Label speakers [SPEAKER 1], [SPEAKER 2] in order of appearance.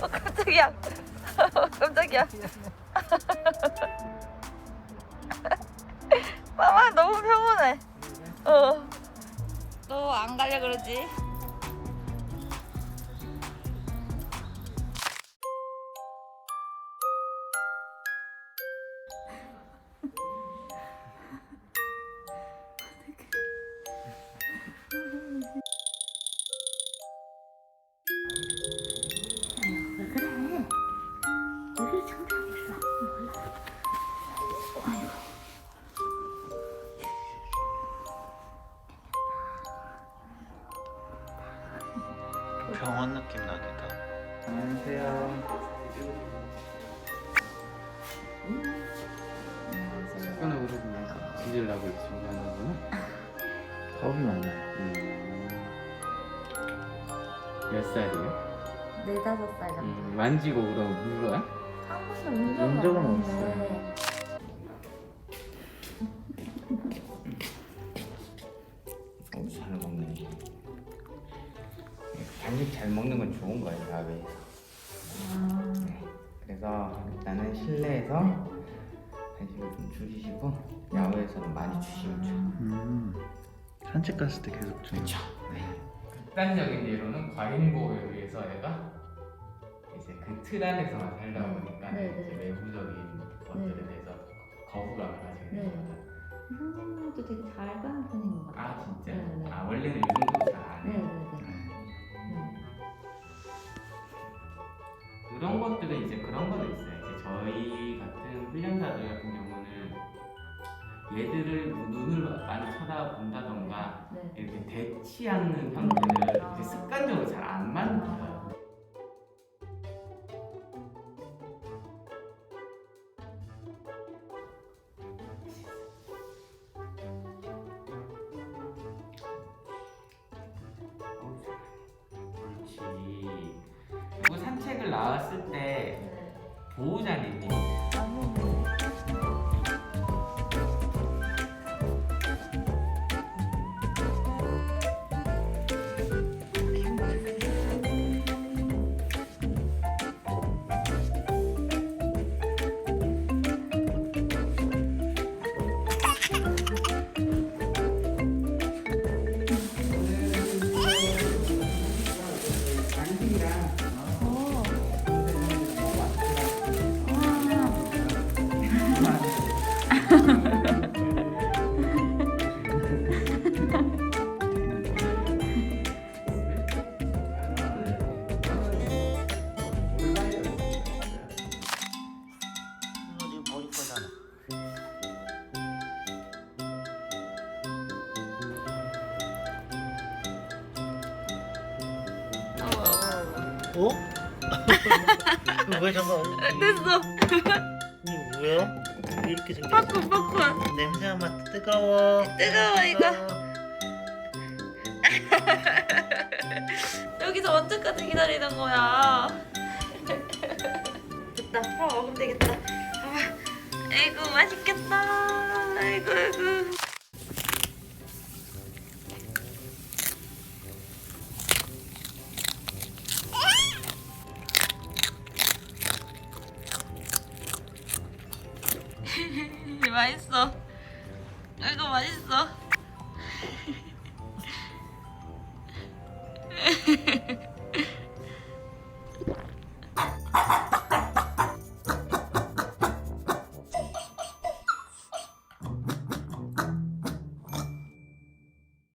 [SPEAKER 1] 어, 깜짝이야. 깜짝이야. 마마 너무 평온해. 어. 너안 가려 그러지?
[SPEAKER 2] 병원 느낌 나기도. 안녕하세요.
[SPEAKER 3] 습관을 오르구나. 짖으려고 준비하는구나.
[SPEAKER 2] 겁이 많나요?
[SPEAKER 3] 음. 몇 살이에요?
[SPEAKER 4] 네다섯 살 정도.
[SPEAKER 3] 음, 만지고 그럼 물어요?
[SPEAKER 4] 한 번도 적은,
[SPEAKER 2] 문 적은
[SPEAKER 4] 없는데.
[SPEAKER 3] 먹는 건 좋은 거예요, 야외에서.
[SPEAKER 4] 아,
[SPEAKER 3] 그래서 일단은 실내에서 간식을 좀 줄이시고 야외에서는 많이 주시면 좋아요.
[SPEAKER 2] 음. 산책 갔을 때 계속 주는.
[SPEAKER 3] 그렇죠. 네. 극단적인 예로는 과잉 보호에 의해서 얘가 이제 그 틀 안에서만 살다 보니까
[SPEAKER 4] 네, 네.
[SPEAKER 3] 이제 외부적인 것들에
[SPEAKER 4] 네.
[SPEAKER 3] 대해서 거부감을 가지게
[SPEAKER 4] 네.
[SPEAKER 3] 되는 거죠.
[SPEAKER 4] 선생님도 되게 잘 가는 편인 것 같아요.
[SPEAKER 3] 아 진짜?
[SPEAKER 4] 네, 네.
[SPEAKER 3] 아 원래는 이정 그런 것들은 이제 그런 거는 있어요. 이제 저희 같은 훈련사들 같은 경우는 얘들을 눈을 많이 쳐다본다던가
[SPEAKER 4] 네.
[SPEAKER 3] 이렇게 대치 않는 형태를 이제 습관적으로 잘 안 만들어요. 그렇지. 나왔을 때
[SPEAKER 4] 네.
[SPEAKER 3] 보호자님이
[SPEAKER 2] 어? 왜 잠깐?
[SPEAKER 1] 됐어.
[SPEAKER 2] 이거 뭐야? 왜 이렇게 생겼어?
[SPEAKER 1] 빠꾸 빠꾸.
[SPEAKER 2] 냄새가 맡아 뜨거워.
[SPEAKER 1] 뜨거워, 이거. 여기서 언제까지 기다리는 거야? 됐다. 파 먹으면 되겠다. 아, 아이고 맛있겠다. 아이고 아이고. 맛있어. 아이고 맛있어.